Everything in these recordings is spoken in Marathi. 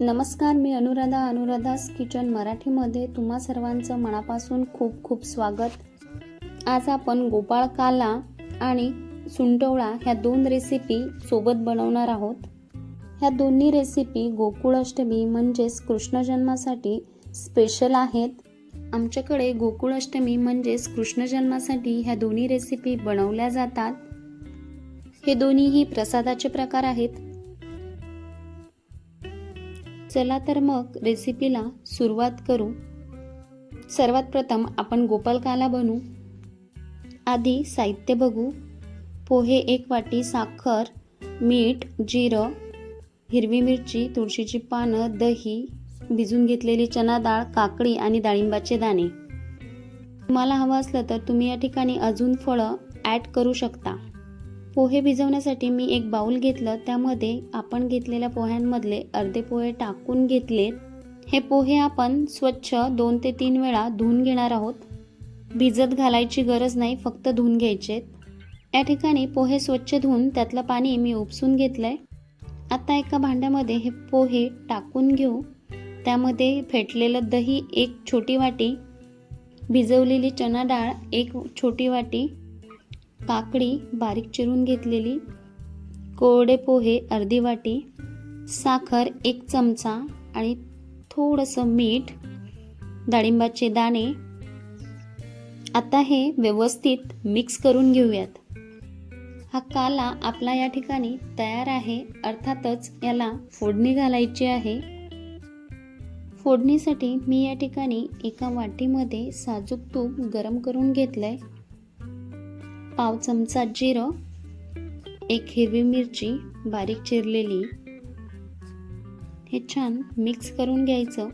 नमस्कार मी अनुराधा अनुराधास किचन मराठीमध्ये तुम्हा सर्वांचं मनापासून खूप खूप स्वागत. आज आपण गोपाळ काला आणि सुंटवळा ह्या दोन रेसिपी सोबत बनवणार आहोत. ह्या दोन्ही रेसिपी गोकुळ अष्टमी म्हणजेच कृष्ण जन्मासाठी स्पेशल आहेत. आमच्याकडे गोकुळ अष्टमी म्हणजेच कृष्ण जन्मासाठी ह्या दोन्ही रेसिपी बनवल्या जातात. हे दोन्हीही प्रसादाचे प्रकार आहेत. चला तर मग रेसिपीला सुरुवात करू. सर्वात प्रथम आपण गोपालकाला बनवू. आधी साहित्य बघू. पोहे एक वाटी साखर मीठ जिरं हिरवी मिरची तुळशीची पानं दही भिजून घेतलेली चना डाळ काकडी आणि डाळिंबाचे दाणे. तुम्हाला हवं असलं तर तुम्ही या ठिकाणी अजून फळं ॲड करू शकता. पोहे भिजवण्यासाठी मी एक बाऊल घेतलं. त्यामध्ये आपण घेतलेल्या पोह्यांमधले अर्धे पोहे टाकून घेतलेत हे पोहे आपण स्वच्छ दोन ते तीन वेळा धुवून घेणार आहोत. भिजत घालायची गरज नाही फक्त धुवून घ्यायचेत या ठिकाणी पोहे स्वच्छ धुवून त्यातलं पाणी मी उपसून घेतलं आहे आता एका भांड्यामध्ये हे पोहे टाकून घेऊ. त्यामध्ये फेटलेलं दही एक छोटी वाटी भिजवलेली चना डाळ एक छोटी वाटी काकडी बारीक चिरून घेतलेली कोरडे पोहे अर्धी वाटी साखर एक चमचा आणि थोडंसं मीठ डाळिंबाचे दाणे. आता हे व्यवस्थित मिक्स करून घेऊयात. हा काला आपला या ठिकाणी तयार आहे अर्थातच याला फोडणी घालायची आहे. फोडणीसाठी मी या ठिकाणी एका वाटीमध्ये साजूक तूप गरम करून घेतलं आहे पाव चमचा जिरं एक हिरवी मिरची बारीक चिरलेली. हे छान मिक्स करून घ्यायचं.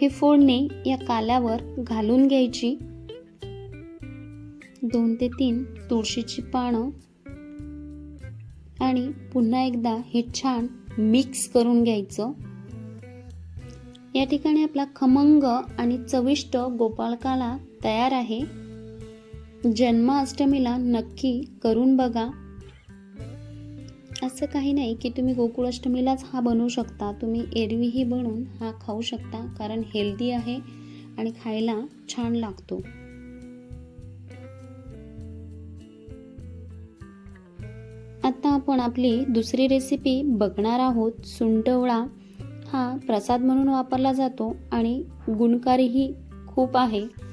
हे फोडणी या काल्यावर घालून घ्यायची. दोन ते तीन तुळशीची पानं. आणि पुन्हा एकदा हे छान मिक्स करून घ्यायचं. या ठिकाणी आपला खमंग आणि चविष्ट गोपाळकाला तयार आहे. जन्माष्टमीला नक्की करून बघा. असं काही नाही की तुम्ही गोकुळाष्टमीलाच हा बनवू शकता. तुम्ही एरवीही बनवून हा खाऊ शकता कारण हेल्दी आहे आणि खायला छान लागतो. आता आपण आपली दुसरी रेसिपी बघणार आहोत. सुंटवळा हा प्रसाद म्हणून वापरला जातो आणि गुणकारीही खूप आहे.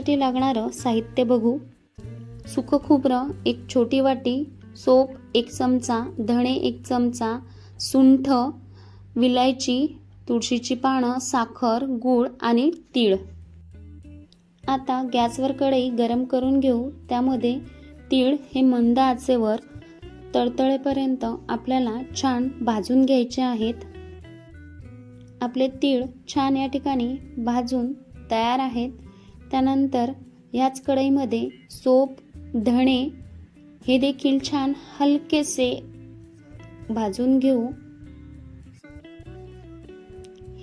साठी लागणारं साहित्य बघू? सुकं खोबरं एक छोटी वाटी सोप एक चमचा धणे एक चमचा सुंठ विलायची तुळशीची पानं साखर गूळ आणि तीळ. आता गॅसवर कढई गरम करून घेऊ. त्यामध्ये तीळ हे मंद आचेवर तळतळेपर्यंत आपल्याला छान भाजून घ्यायचे आहेत. आपले तीळ छान या ठिकाणी भाजून तयार आहेत. त्यानंतर ह्याच कढईमध्ये सोप धणे हे देखील छान हलकेसे भाजून घेऊ.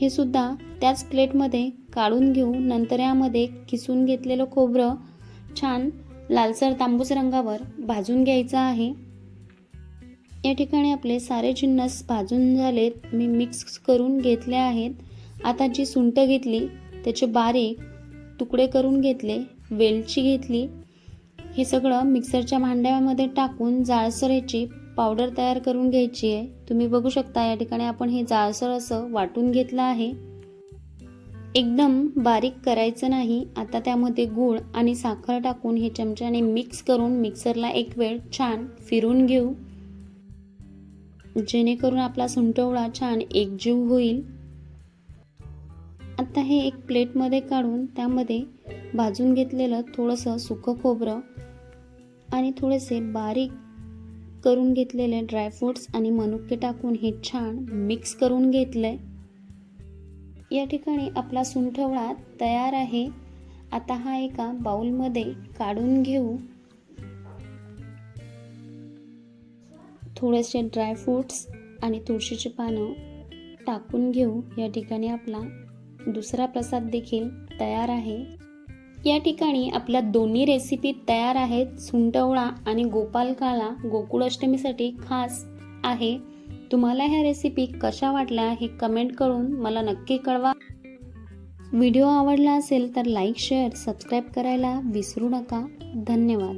हे सुद्धा त्याच प्लेटमध्ये काढून घेऊ. नंतर यामध्ये किसून घेतलेलं खोबरं छान लालसर तांबूस रंगावर भाजून घ्यायचं आहे. या ठिकाणी आपले सारे जिन्नस भाजून झालेत. मी मिक्स करून घेतले आहेत. आता जी सुंट घेतली त्याचे बारीक तुकडे करून घेतले वेलची घेतली. हे सगळं मिक्सरच्या भांड्यामध्ये टाकून जाळसर याची पावडर तयार करून घ्यायची आहे. तुम्ही बघू शकता या ठिकाणी आपण हे जाळसर असं वाटून घेतलं आहे. एकदम बारीक करायचं नाही. आता त्यामध्ये गूळ आणि साखर टाकून हे चमच्याने मिक्स करून मिक्सरला एक वेळ छान फिरून घेऊ. जेणेकरून आपला सुंटवळा छान एकजीव होईल. आत्ता हे एक प्लेटमध्ये काढून त्यामध्ये भाजून घेतलेलं थोडंसं सुकं खोबरं आणि थोडेसे बारीक करून घेतलेले ड्रायफ्रूट्स आणि मनुके टाकून हे छान मिक्स करून घेतलंय. या ठिकाणी आपला सुंठवळा तयार आहे. आता हा एका बाउलमध्ये काढून घेऊ. थोडेसे ड्रायफ्रूट्स आणि तुळशीची पानं टाकून घेऊ. या ठिकाणी आपला दुसरा प्रसाद देखील तयार आहे. या ठिकाणी आपल्या दोन्ही रेसिपी तयार आहेत. सुंटवळा आणि गोपालकाला गोकुळाष्टमीसाठी खास आहे. तुम्हाला ह्या रेसिपी कशा वाटल्या हे कमेंट करून मला नक्की कळवा. व्हिडिओ आवडला असेल तर लाईक शेअर सबस्क्राईब करायला विसरू नका. धन्यवाद.